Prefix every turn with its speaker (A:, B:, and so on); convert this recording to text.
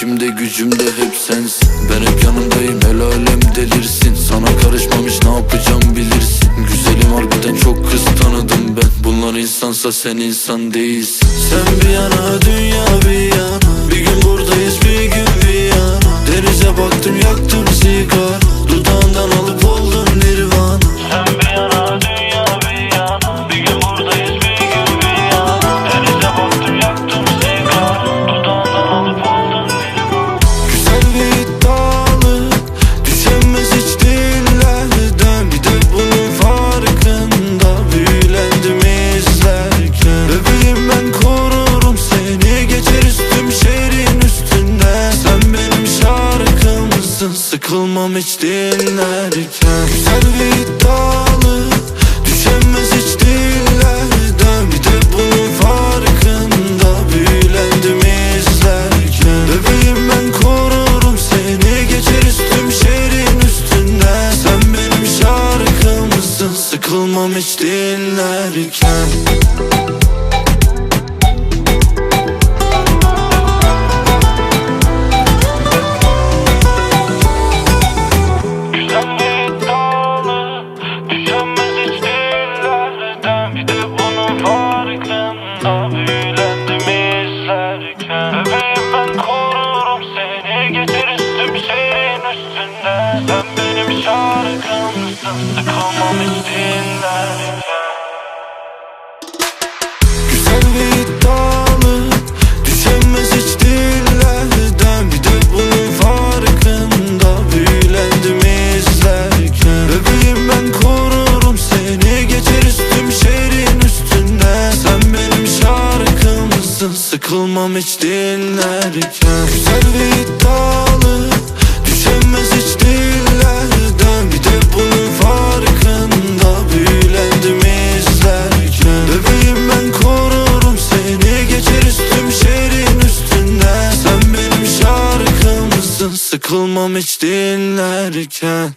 A: İşimde gücümde hep sensin. Ben hep yanındayım el alem delirsin. Sana karışmamış ne yapacağım bilirsin. Güzelim harbiden çok kız tanıdım ben. Bunlar insansa sen insan değilsin. Sen bir yana dünya şarkımsın Sıkılmam hiç dinlerken. Güzel bir iddialı Düşenmez hiç dillerden. Bir de bunun farkında Büyülendim izlerken. Bebeğim ben korurum seni Geçer üstüm şehrin üstünden Sen benim şarkımsın Sıkılmam hiç dinlerken Güzel iddialı Düşenmez hiç dillerden Bir de bunun farkında Büyülendim izlerken Bebeğim ben korurum seni Geçer üstüm şehrin üstünden Sen benim şarkımsın Sıkılmam hiç dinlerken. Güzel ve iddialı Düşenmez hiç Sıkılmam hiç dinlerken